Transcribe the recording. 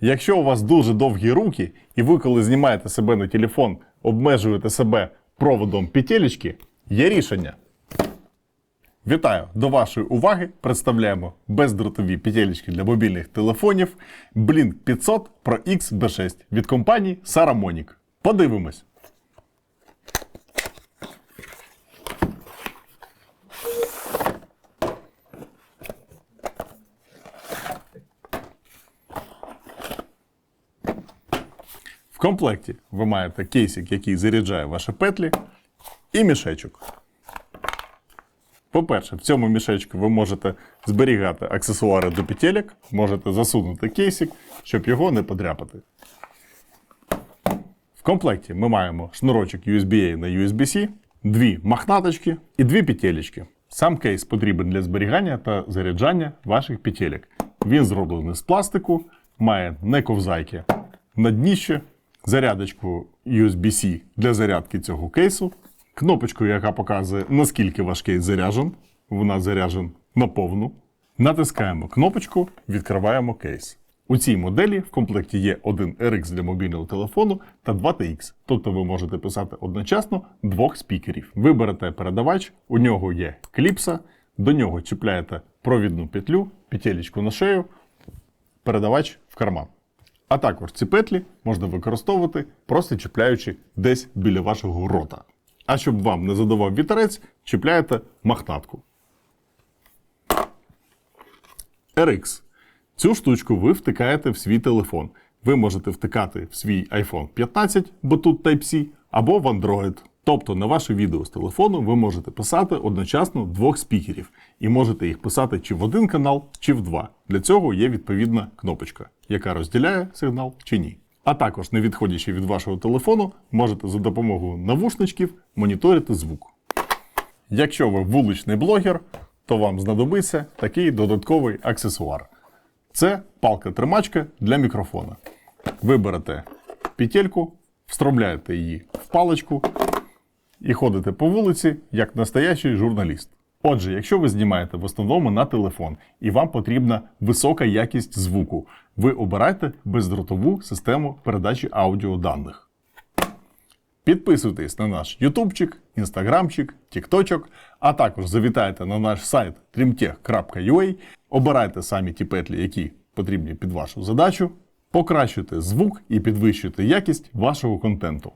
Якщо у вас дуже довгі руки, і ви, коли знімаєте себе на телефон, обмежуєте себе проводом петелечки, є рішення. Вітаю! До вашої уваги представляємо бездротові петелечки для мобільних телефонів Blink 500 Pro X B6 від компанії Saramonic. Подивимось! В комплекті ви маєте кейсик, який заряджає ваші петлі, і мішечок. По-перше, в цьому мішечку ви можете зберігати аксесуари до петелек, можете засунути кейсик, щоб його не подряпати. В комплекті ми маємо шнурочок USB-A на USB-C, дві махнаточки і дві петелечки. Сам кейс потрібен для зберігання та заряджання ваших петелек. Він зроблений з пластику, має не ковзайки на дніще, зарядочку USB-C для зарядки цього кейсу, кнопочку, яка показує, наскільки ваш кейс заряджен. Вона заряджен на повну. Натискаємо кнопочку, відкриваємо кейс. У цій моделі в комплекті є один RX для мобільного телефону та 2 TX, тобто ви можете писати одночасно двох спікерів. Ви берете передавач, у нього є кліпса, до нього чіпляєте провідну петлю, петелечку на шею, передавач в карман. А також ці петлі можна використовувати, просто чіпляючи десь біля вашого рота. А щоб вам не задавав вітерець, чіпляєте махнатку. RX. Цю штучку ви втикаєте в свій телефон. Ви можете втикати в свій iPhone 15, бо тут Type-C, або в Android. Тобто на ваше відео з телефону ви можете писати одночасно двох спікерів і можете їх писати чи в один канал, чи в два. Для цього є відповідна кнопочка, яка розділяє сигнал чи ні. А також, не відходячи від вашого телефону, можете за допомогою навушничків моніторити звук. Якщо ви вуличний блогер, то вам знадобиться такий додатковий аксесуар. Це палка-тримачка для мікрофона. Ви берете петельку, встромляєте її в паличку і ходите по вулиці як настоящий журналіст. Отже, якщо ви знімаєте в основному на телефон і вам потрібна висока якість звуку, ви обирайте бездротову систему передачі аудіоданих. Підписуйтесь на наш ютубчик, інстаграмчик, тікточок, а також завітайте на наш сайт trimtech.ua, обирайте самі ті петлі, які потрібні під вашу задачу, покращуйте звук і підвищуйте якість вашого контенту.